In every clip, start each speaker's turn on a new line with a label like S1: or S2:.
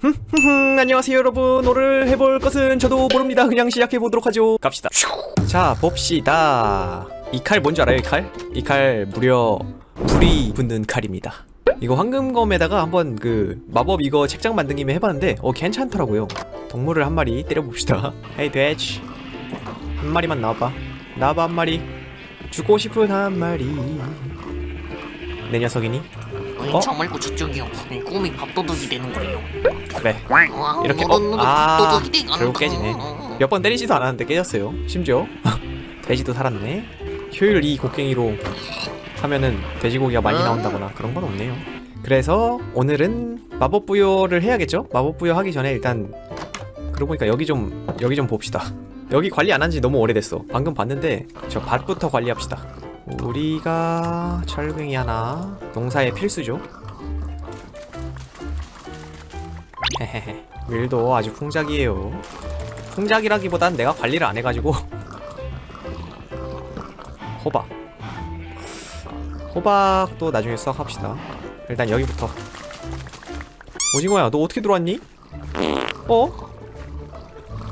S1: 흠, 안녕하세요 여러분. 오늘 해볼 것은 저도 모릅니다. 그냥 시작해보도록 하죠. 갑시다. 자 봅시다. 이 칼 뭔지 알아요 이 칼? 이 칼 무려 불이 붙는 칼입니다. 이거 황금검에다가 한번 그 마법 이거 책장 만든 김에 해봤는데 어 괜찮더라고요. 동물을 한 마리 때려봅시다. 헤이 돼지 한 마리만 나와봐. 나와봐 한 마리. 죽고 싶은 한 마리. 내 녀석이니?
S2: 아니
S1: 어?
S2: 저 말고 저쪽이요 이 꿈이 밥도둑이 되는 거예요
S1: 그래
S2: 와,
S1: 이렇게
S2: 너,
S1: 어?
S2: 너,
S1: 너아
S2: 밥도둑이 돼.
S1: 결국
S2: 어,
S1: 깨지네
S2: 어, 어.
S1: 몇번 때리지도 않았는데 깨졌어요 심지어 돼지도 살았네 효율 2 곡괭이로 하면은 돼지고기가 많이
S2: 음.
S1: 나온다거나 그런 건 없네요 그래서 오늘은 마법 부여를 해야겠죠? 마법 부여 하기 전에 일단 그러고 보니까 여기 좀 여기 좀 봅시다 여기 관리 안 한 지 너무 오래됐어 방금 봤는데 저 밭부터 관리합시다 우리가 철갱이 하나 농사에 필수죠. 헤헤헤. 밀도 아주 풍작이에요. 풍작이라기보단 내가 관리를 안 해가지고. 호박. 호박도 나중에 수확합시다. 일단 여기부터. 오징어야 너 어떻게 들어왔니? 어?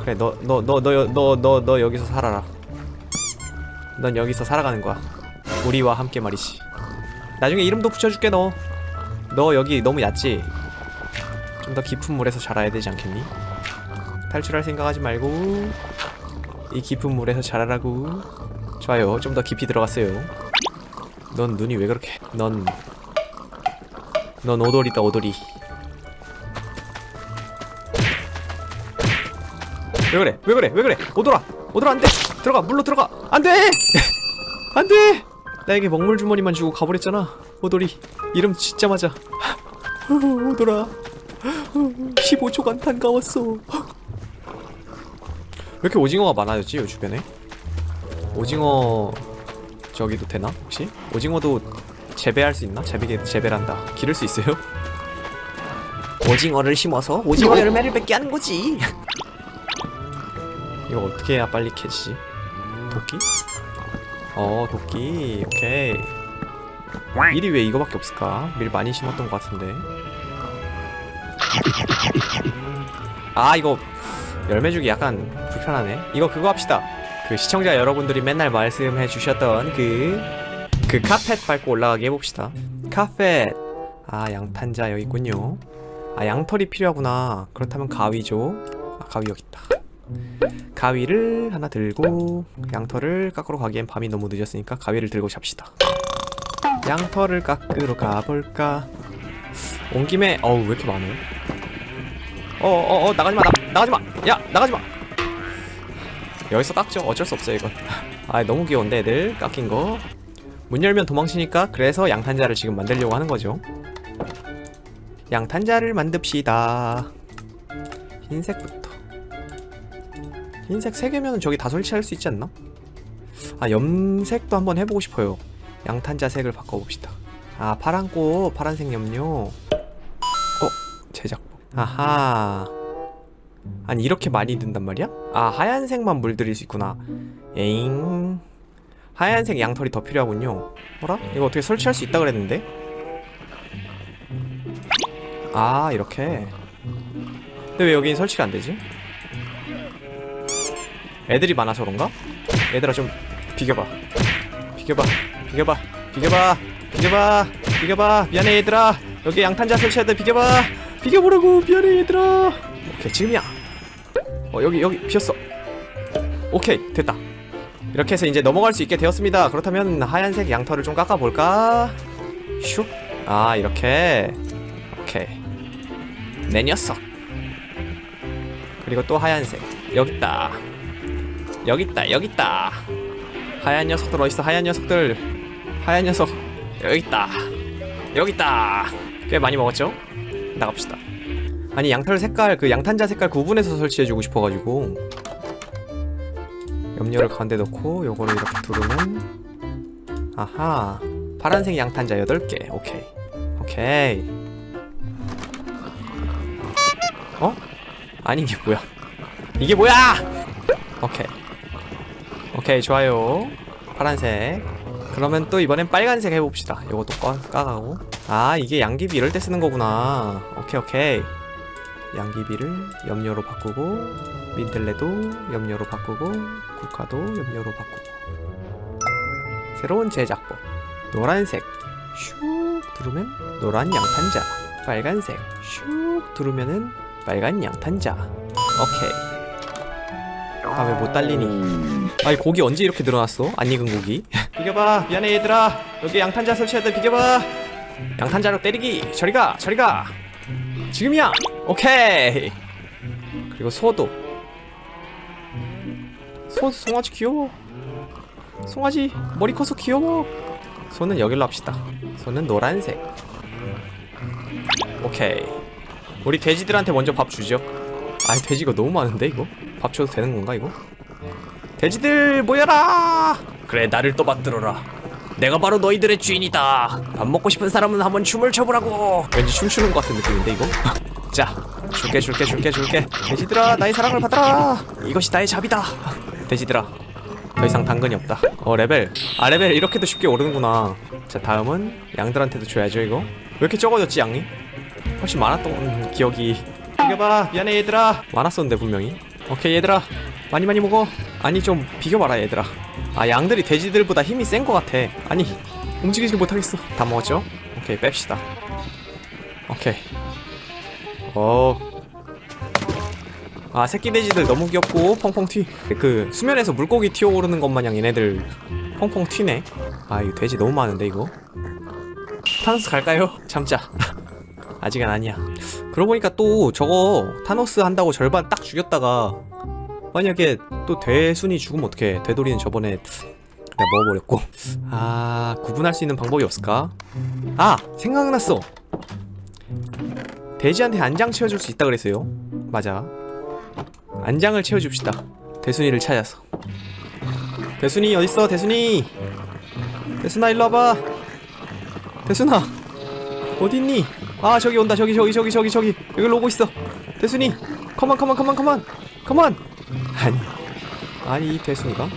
S1: 그래 너 너 너 너 너 너 너 여기서 살아라. 넌 여기서 살아가는 거야 우리와 함께 말이지. 나중에 이름도 붙여줄게 너. 너 여기 너무 얕지? 좀 더 깊은 물에서 자라야 되지 않겠니? 탈출할 생각하지 말고. 이 깊은 물에서 자라라고. 좋아요. 좀 더 깊이 들어갔어요. 넌 눈이 왜 그렇게 넌 넌 오돌이다 오돌이. 왜 그래? 왜 그래? 왜 그래? 오돌아! 오돌아 안돼! 들어가! 물로 들어가! 안돼! 안돼 나에게 먹물 주머니만 주고 가버렸잖아. 오돌이 이름 짓자마자. 오돌아 15초간 반가웠어. 왜 이렇게 오징어가 많아졌지 요 주변에? 오징어 저기도 되나 혹시? 오징어도 재배할 수 있나? 재배 재배란다. 기를 수 있어요? 오징어를 심어서 오징어 열매를 맺게 하는 거지. 이거 어떻게 해야 빨리 캐지 도끼 어 도끼 오케이 밀이 왜 이거밖에 없을까 밀 많이 심었던 것 같은데 아 이거 열매 주기 약간 불편하네 이거 그거 합시다 그 시청자 여러분들이 맨날 말씀해 주셨던 그, 그 카펫 밟고 올라가게 해봅시다. 카펫. 아, 양탄자 여기 있군요. 아, 양털이 필요하구나. 그렇다면 가위죠. 아, 가위 여기 있다. 가위를 하나 들고, 양털을 깎으러 가기엔 밤이 너무 늦었으니까 가위를 들고 잡시다. 양털을 깎으러 가볼까? 온 김에, 어우, 왜 이렇게 많아요? 어, 어, 어, 나가지 마, 나, 나가지 마! 야, 나가지 마! 여기서 깎죠 어쩔 수 없어요 이건 아 너무 귀여운데 애들 깎인 거 문 열면 도망치니까 그래서 양탄자를 지금 만들려고 하는 거죠 양탄자를 만듭시다 흰색부터 흰색 3개면 저기 다 설치할 수 있지 않나? 아 염색도 한번 해보고 싶어요 양탄자 색을 바꿔봅시다 아 파란꽃 파란색 염료 어? 제작법 아하 아니 이렇게 많이 든단 말이야? 아 하얀색만 물들일 수 있구나 에잉 하얀색 양털이 더 필요하군요 어라? 이거 어떻게 설치할 수 있다 그랬는데? 아 이렇게 근데 왜 여기는 설치가 안 되지? 애들이 많아서 그런가? 얘들아 좀 비켜봐. 비켜봐. 비켜봐. 비켜봐. 비켜봐. 비켜봐. 미안해 얘들아. 여기 양탄자 설치해야 돼 비켜봐. 비켜보라고. 미안해 얘들아. 오케이 지금이야. 어 여기 여기 비었어. 오케이 됐다. 이렇게 해서 이제 넘어갈 수 있게 되었습니다. 그렇다면 하얀색 양털을 좀 깎아볼까? 슉아 이렇게. 오케이. 내 녀석. 그리고 또 하얀색. 여기 있다 여기 있다 여기 있다. 하얀 녀석들 어딨어. 하얀 녀석들. 하얀 녀석. 여기 있다 여기 있다. 꽤 많이 먹었죠? 나갑시다. 아니 양털 색깔 그 양탄자 색깔 구분해서 설치해주고 싶어가지고. 염료를 가운데 넣고 요거를 이렇게 두르면. 아하 파란색 양탄자 8개. 오케이. 오케이. 어? 아니 이게 뭐야? 이게 뭐야? 오케이 오케이 좋아요. 파란색. 그러면 또 이번엔 빨간색 해봅시다. 요것도 꺼, 까가고. 아 이게 양귀비 이럴 때 쓰는 거구나. 오케이 오케이. 양귀비를 염료로 바꾸고 민들레도 염료로 바꾸고 국화도 염료로 바꾸고. 새로운 제작법. 노란색. 슉 두르면 노란 양탄자. 빨간색. 슉 두르면은 빨간 양탄자. 오케이 아 왜 못 달리니? 아이 고기 언제 이렇게 늘어났어? 안 익은 고기? 비켜봐. 미안해 얘들아. 여기 양탄자 설치해야 돼. 비켜봐. 양탄자로 때리기. 저리가 저리가. 지금이야. 오케이. 그리고 소도. 소 송아지 귀여워. 송아지 머리 커서 귀여워. 소는 여길로 합시다. 소는 노란색. 오케이. 우리 돼지들한테 먼저 밥 주죠 아이 돼지가 너무 많은데 이거? 밥 줘도 되는 건가 이거? 돼지들 모여라! 그래 나를 또 받들어라. 내가 바로 너희들의 주인이다. 밥 먹고 싶은 사람은 한번 춤을 춰보라고. 왠지 춤추는 것 같은 느낌인데 이거? 자 줄게 줄게 줄게 줄게. 돼지들아 나의 사랑을 받아라. 이것이 나의 잡이다. 돼지들아 더 이상 당근이 없다. 어 레벨. 아 레벨 이렇게도 쉽게 오르는구나. 자 다음은 양들한테도 줘야죠 이거. 왜 이렇게 적어졌지 양이? 훨씬 많았던 기억이 비켜봐. 미안해 얘들아. 많았었는데 분명히. 오케이 얘들아. 많이 많이 먹어. 아니 좀 비켜봐라 얘들아. 아 양들이 돼지들보다 힘이 센 것 같아. 아니 움직이질 못하겠어. 다 먹었죠? 오케이 뺍시다. 오케이. 어. 아 새끼 돼지들 너무 귀엽고 펑펑 튀그 수면에서 물고기 튀어오르는 것 마냥 얘네들 펑펑 튀네. 아 이거 돼지 너무 많은데 이거? 타노스 갈까요? 참자 아직은 아니야. 그러고 보니까 또 저거 타노스 한다고 절반 딱 죽였다가 만약에 또 대순이 죽으면 어떡해. 되돌이는 저번에 내가 먹어버렸고. 아 구분할 수 있는 방법이 없을까? 아 생각났어. 돼지한테 안장 채워줄 수 있다 그랬어요. 맞아. 안장을 채워줍시다. 대순이를 찾아서. 대순이 어딨어? 대순이! 대순아 일로 와봐. 대순아 어딨니 아 저기 온다. 저기 저기 저기 저기 저기. 여기로 오고 있어. 대순이 컴온 컴온 컴온 컴온 컴온 아니 아니 이 대순이가?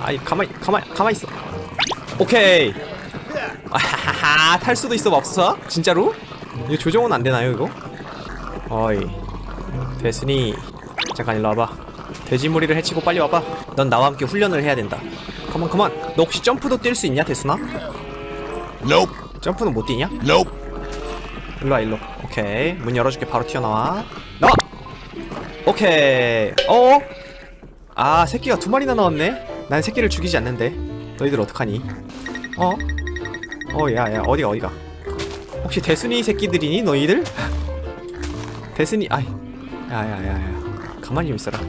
S1: 아니 가만히 가만히 가만히 있어. 오케이. 아하하 탈 수도 있어 맙소사. 진짜로? 이거 조정은 안 되나요 이거? 어이 대순이. 잠깐 일로 와봐. 돼지무리를 해치고 빨리 와봐. 넌 나와 함께 훈련을 해야 된다. 컴온 컴온 너 혹시 점프도 뛸 수 있냐 대순아?
S3: Nope.
S1: 점프는 못 뛰냐?
S3: Nope.
S1: 일로와 일로. 오케이. 문 열어줄게. 바로 튀어나와. 나와 오케이. 어? 아 새끼가 두 마리나 나왔네? 난 새끼를 죽이지 않는데. 너희들 어떡하니? 어? 어 야야 어디가 어디가? 혹시 대순이 새끼들이니 너희들? 대순이 아이. 야야야야. 가만히 좀 있어라.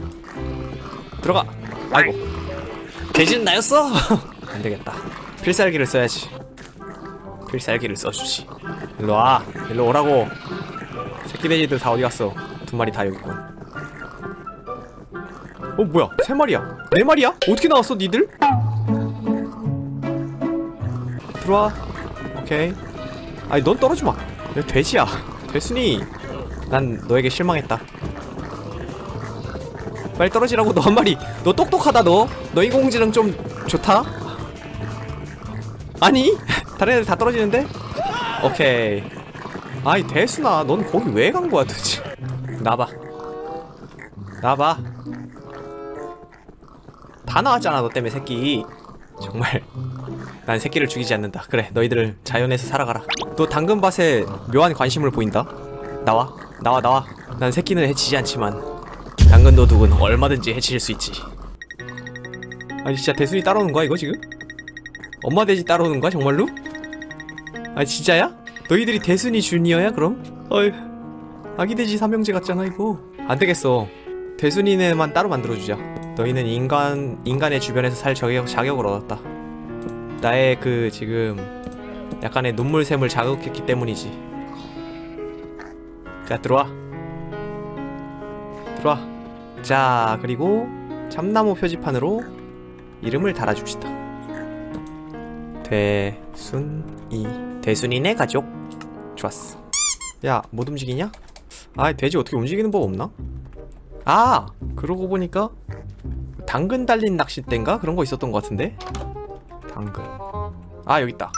S1: 들어가. 아이고. 돼지는 나였어? 안되겠다. 필살기를 써야지. 필살기를 써주지 일로 와. 일로 오라고. 새끼 돼지들 다 어디 갔어? 두 마리 다 여기 있군. 어 뭐야? 세 마리야? 네 마리야? 어떻게 나왔어 니들? 들어와. 오케이. 아니 넌 떨어지마. 야 돼지야. 돼순이 난 너에게 실망했다. 빨리 떨어지라고 너 한 마리. 너 똑똑하다 너너 인공지능 좀 좋다. 아니 다른 애들 다 떨어지는데 오케이. 아이 대순아 넌 거기 왜 간 거야 도대체? 나봐. 나봐. 다 나왔잖아 너 때문에 새끼. 정말. 난 새끼를 죽이지 않는다. 그래 너희들 자연에서 살아가라. 너 당근밭에 묘한 관심을 보인다? 나와. 나와 나와. 난 새끼는 해치지 않지만 당근 도둑은 얼마든지 해칠 수 있지. 아니 진짜 대순이 따라오는 거야 이거 지금? 엄마 돼지 따라오는 거야 정말로? 아 진짜야? 너희들이 대순이 주니어야 그럼? 어이 아기 돼지 삼형제 같잖아 이거. 안 되겠어. 대순이네만 따로 만들어주자. 너희는 인간 인간의 주변에서 살 자격, 자격을 얻었다. 나의 그 지금 약간의 눈물샘을 자극했기 때문이지. 자 들어와. 들어와. 자 그리고 참나무 표지판으로 이름을 달아줍시다. 대순이 대순이네 가족. 좋았어. 야 못 움직이냐? 아 돼지 어떻게 움직이는 법 없나? 아 그러고 보니까 당근 달린 낚싯대인가? 그런 거 있었던 것 같은데? 당근. 아 여기 있다.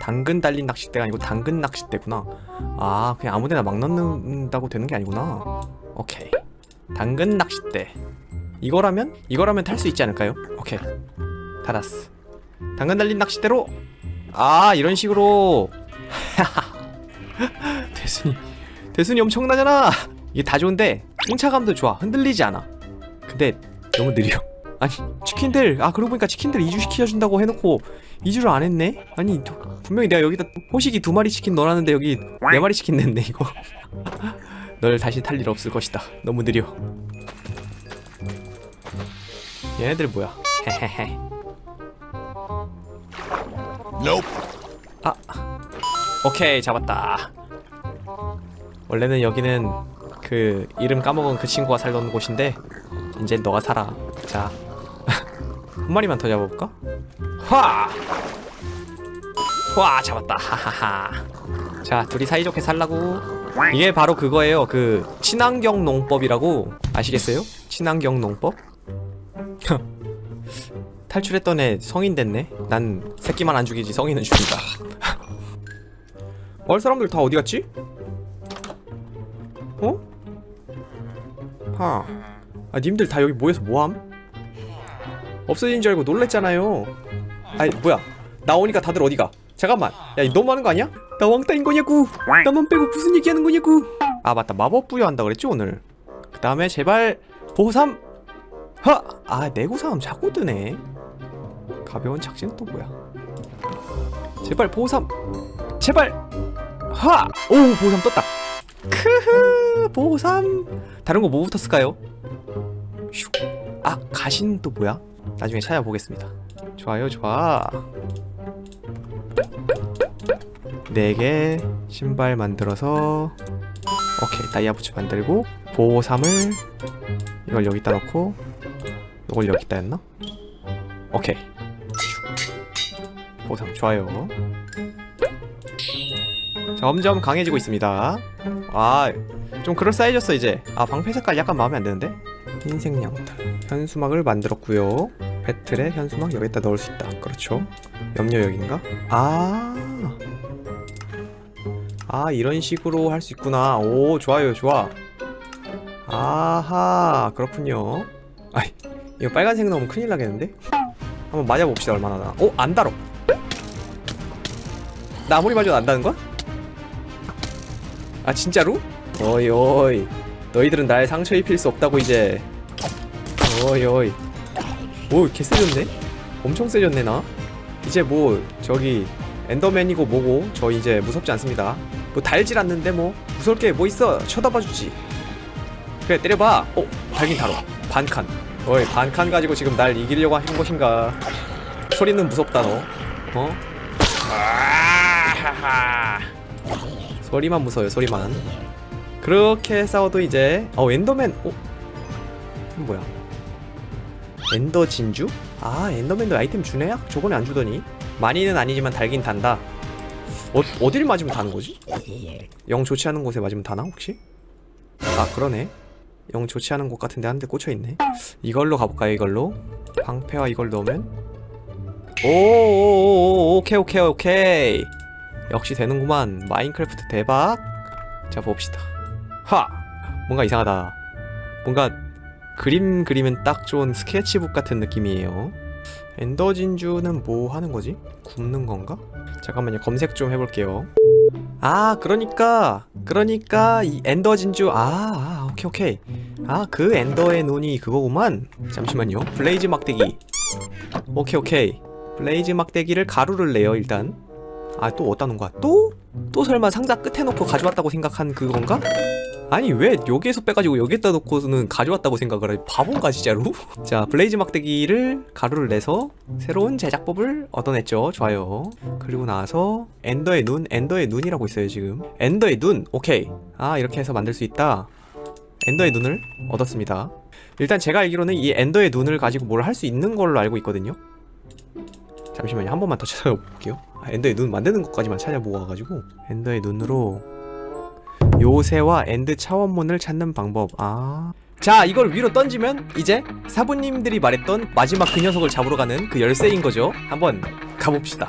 S1: 당근 달린 낚싯대가 아니고 당근 낚싯대구나. 아 그냥 아무데나 막 넣는다고 되는 게 아니구나. 오케이. 당근 낚싯대. 이거라면? 이거라면 탈 수 있지 않을까요? 오케이. 달았어. 당근 달린 낚싯대로 아 이런 식으로. 대순이 대순이 엄청나잖아. 이게 다 좋은데 승차감도 좋아. 흔들리지 않아. 근데 너무 느려. 아니 치킨들. 아 그러고 보니까 치킨들 이주 시켜준다고 해놓고 이주를 안 했네? 아니 저- 분명히 내가 여기다 호식이 두 마리 치킨 넣어놨는데 여기 네 마리 치킨 냈네 이거. 널 다시 탈 일 없을 것이다. 너무 느려. 얘네들 뭐야? 헤헤헤
S3: Nope.
S1: 오케이 잡았다 원래는 여기는 그 이름 까먹은 그 친구가 살던 곳인데 이제 너가 살아 자 한 마리만 더 잡아볼까? 화! 와 잡았다 하하하 자 둘이 사이좋게 살라고 이게 바로 그거예요 그 친환경 농법이라고 아시겠어요? 친환경 농법? 탈출했던 애 성인 됐네 난 새끼만 안 죽이지 성인은 죽인다 마을 사람들 다 어디 갔지? 어? 하. 아 님들 다 여기 모여서 뭐함? 없어진 줄 알고 놀랬잖아요. 아니 뭐야? 나오니까 다들 어디가? 잠깐만. 야 너무 많은 거 아니야? 나 왕따인 거냐고? 나만 빼고 무슨 얘기하는 거냐고? 아 맞다 마법 부여한다 그랬지 오늘. 그 다음에 제발 보삼. 하. 아 내구삼 자꾸 뜨네. 가벼운 착지는 또 뭐야? 제발 보삼. 제발. 하! 오 보삼 떴다 크흐 보삼 다른 거 뭐부터 쓸까요? 슉. 아 가신 또 뭐야? 나중에 찾아보겠습니다 좋아요 좋아 네개 신발 만들어서 오케이 다이아 부츠 만들고 보삼을 이걸 여기다 넣고 이걸 여기다 했나? 오케이 슉. 보삼 좋아요 점점 강해지고 있습니다. 아, 좀 그럴싸해졌어 이제. 아, 방패 색깔 약간 마음에 안 드는데? 흰색 양털. 현수막을 만들었고요. 배틀에 현수막 여기다 넣을 수 있다. 그렇죠. 염료역인가? 아. 아, 이런 식으로 할 수 있구나. 오, 좋아요, 좋아. 아하, 그렇군요. 아이, 이거 빨간색 넣으면 큰일 나겠는데? 한번 맞아봅시다, 얼마나 나. 오, 안 달어. 나 아무리 맞아도 안다는 거야? 아 진짜로? 어이 어이. 너희들은 날 상처 입힐 수 없다고 이제. 어이 어이. 오개 세졌네? 엄청 세졌네 나? 이제 뭐 저기 엔더맨이고 뭐고 저 이제 무섭지 않습니다. 뭐 달질 않는데 뭐 무서울 게 뭐 있어? 쳐다봐주지. 그래 때려봐. 어 달긴 달어. 반칸. 어이 반칸 가지고 지금 날 이기려고 하는 것인가? 소리는 무섭다 너. 어? 아 하하 소리만 무서워요 소리만 그렇게 싸워도 이제 어 엔더맨 어? 뭐야 엔더 진주? 아 엔더맨도 아이템 주네? 저번에 안 주더니 많이는 아니지만 달긴 단다 어, 어딜 맞으면 다는 거지? 영 좋지 않은 곳에 맞으면 다나 혹시? 아 그러네 영 좋지 않은 곳 같은데 한 대 꽂혀있네 이걸로 가볼까요 이걸로? 방패와 이걸 넣으면 오오오오 오케이 오케이 오케이 역시 되는구만. 마인크래프트 대박. 자 봅시다. 하! 뭔가 이상하다. 뭔가 그림 그리면 딱 좋은 스케치북 같은 느낌이에요. 엔더 진주는 뭐 하는 거지? 굽는 건가? 잠깐만요. 검색 좀 해볼게요. 아 그러니까 그러니까 이 엔더 진주 아, 아 오케이 오케이. 아 그 엔더의 눈이 그거구만. 잠시만요. 블레이즈 막대기. 오케이 오케이. 블레이즈 막대기를 가루를 내요 일단 아 또 어디다 놓은 거야? 또? 또 설마 상자 끝에 놓고 가져왔다고 생각한 그건가? 아니 왜 여기에서 빼가지고 여기에다 놓고는 가져왔다고 생각을 해? 바본가 진짜로? 자 블레이즈 막대기를 가루를 내서 새로운 제작법을 얻어냈죠. 좋아요. 그리고 나서 엔더의 눈 엔더의 눈이라고 있어요 지금. 엔더의 눈 오케이. 아 이렇게 해서 만들 수 있다. 엔더의 눈을 얻었습니다. 일단 제가 알기로는 이 엔더의 눈을 가지고 뭘 할 수 있는 걸로 알고 있거든요. 잠시만요. 한 번만 더 찾아볼게요. 아, 엔더의 눈 만드는 것까지만 찾아보고 와가지고 엔더의 눈으로 요새와 엔드 차원문을 찾는 방법. 아... 자 이걸 위로 던지면 이제 사부님들이 말했던 마지막 그 녀석을 잡으러 가는 그 열쇠인 거죠. 한번 가봅시다